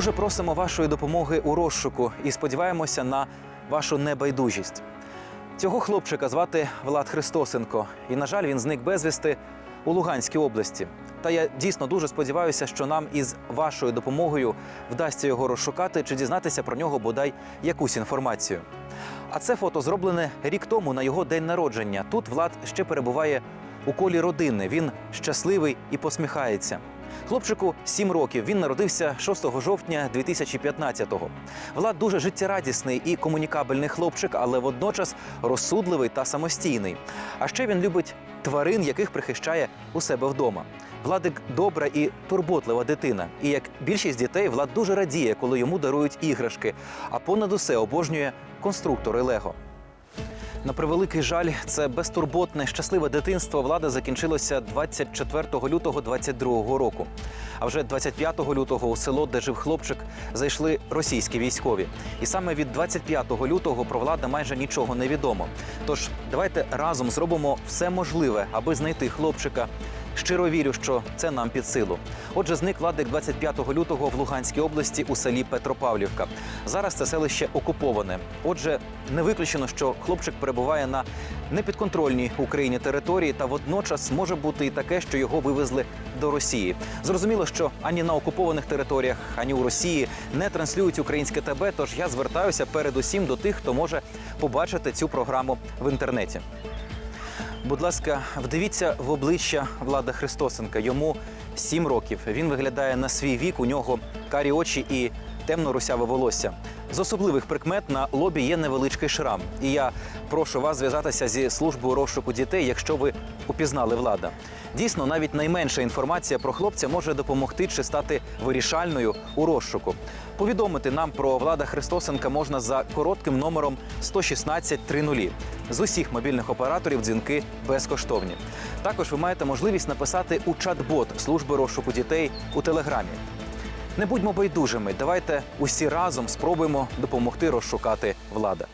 Дуже просимо вашої допомоги у розшуку і сподіваємося на вашу небайдужість. Цього хлопчика звати Влад Христосенко, і, на жаль, він зник безвісти у Луганській області. Та я дійсно дуже сподіваюся, що нам із вашою допомогою вдасться його розшукати чи дізнатися про нього бодай якусь інформацію. А це фото зроблене рік тому на його день народження. Тут Влад ще перебуває у колі родини. Він щасливий і посміхається. Хлопчику 7 років. Він народився 6 жовтня 2015-го. Влад дуже життєрадісний і комунікабельний хлопчик, але водночас розсудливий та самостійний. А ще він любить тварин, яких прихищає у себе вдома. Владик добра і турботлива дитина. І як більшість дітей, Влад дуже радіє, коли йому дарують іграшки, а понад усе обожнює конструктори Лего. На превеликий жаль, це безтурботне, щасливе дитинство влада закінчилося 24 лютого 22 року. А вже 25 лютого у село, де жив хлопчик, зайшли російські військові. І саме від 25 лютого про влада майже нічого не відомо. Тож давайте разом зробимо все можливе, аби знайти хлопчика. Щиро вірю, що це нам під силу. Отже, зник владик 25 лютого в Луганській області у селі Петропавлівка. Зараз це селище окуповане. Отже, не виключено, що хлопчик перебуває на непідконтрольній Україні території, та водночас може бути і таке, що його вивезли до Росії. Зрозуміло, що ані на окупованих територіях, ані у Росії не транслюють українське ТБ. Тож я звертаюся передусім до тих, хто може побачити цю програму в інтернеті. Будь ласка, вдивіться в обличчя Влада Христосенка. Йому сім років. Він виглядає на свій вік. У нього карі очі і темно-русяве волосся. З особливих прикмет на лобі є невеличкий шрам. І я прошу вас зв'язатися зі службою розшуку дітей, якщо ви упізнали влада. Дійсно, навіть найменша інформація про хлопця може допомогти чи стати вирішальною у розшуку. Повідомити нам про влада Христосенка можна за коротким номером 116 30. З усіх мобільних операторів дзвінки безкоштовні. Також ви маєте можливість написати у чат-бот служби розшуку дітей у телеграмі. Не будьмо байдужими. Давайте усі разом спробуємо допомогти розшукати влада.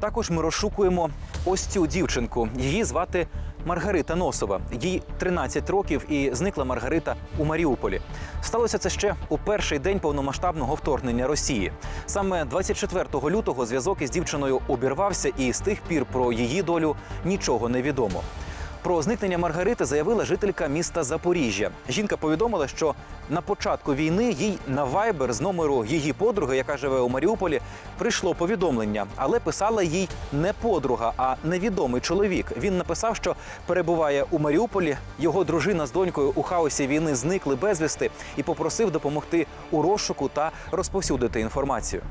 Також ми розшукуємо ось цю дівчинку. Її звати Маргарита Носова. Їй 13 років і зникла Маргарита у Маріуполі. Сталося це ще у перший день повномасштабного вторгнення Росії. Саме 24 лютого зв'язок із дівчиною обірвався, і з тих пір про її долю нічого не відомо. Про зникнення Маргарити заявила жителька міста Запоріжжя. Жінка повідомила, що на початку війни їй на вайбер з номеру її подруги, яка живе у Маріуполі, прийшло повідомлення, але писала їй не подруга, а невідомий чоловік. Він написав, що перебуває у Маріуполі. Його дружина з донькою у хаосі війни зникли безвісти і попросив допомогти у розшуку та розповсюдити інформацію.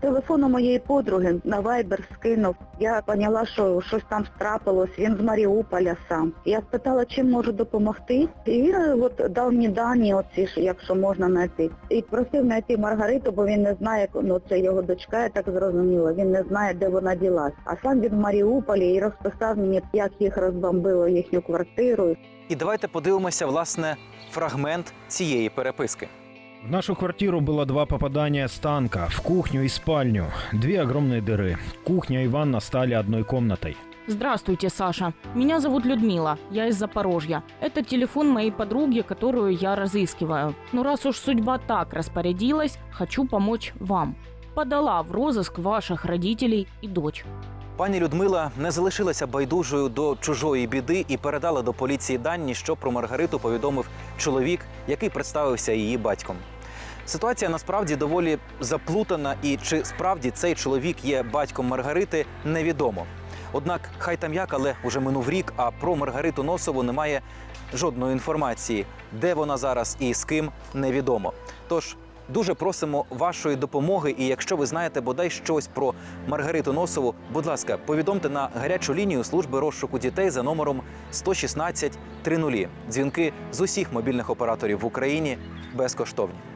Телефону моєї подруги на Viber скинув. Я поняла, що щось там трапилось. Він з Маріуполя сам. Я спитала, чим можу допомогти. І він от дав мені дані, оці ж, якщо можна знайти. І просив знайти Маргариту, бо він не знає, ну це його дочка, я так зрозуміла. Він не знає, де вона ділась. А сам він в Маріуполі і розписав мені, як їх розбомбило їхню квартиру. І давайте подивимося власне фрагмент цієї переписки. В нашу квартиру было два попадания с танка, в кухню и спальню. Две огромные дыры. Кухня и ванна стали одной комнатой. Здравствуйте, Саша. Меня зовут Людмила. Я из Запорожья. Это телефон моей подруги, которую я разыскиваю. Но раз уж судьба так распорядилась, хочу помочь вам. Подала в розыск ваших родителей и дочь. Пані Людмила не залишилася байдужою до чужої біди і передала до поліції дані, що про Маргариту повідомив чоловік, який представився її батьком. Ситуація насправді доволі заплутана, і чи справді цей чоловік є батьком Маргарити, невідомо. Однак, хай там як, але уже минув рік, а про Маргариту Носову немає жодної інформації, де вона зараз і з ким невідомо. Тож дуже просимо вашої допомоги. І якщо ви знаєте бодай щось про Маргариту Носову, будь ласка, повідомте на гарячу лінію служби розшуку дітей за номером 116 30. Дзвінки з усіх мобільних операторів в Україні безкоштовні.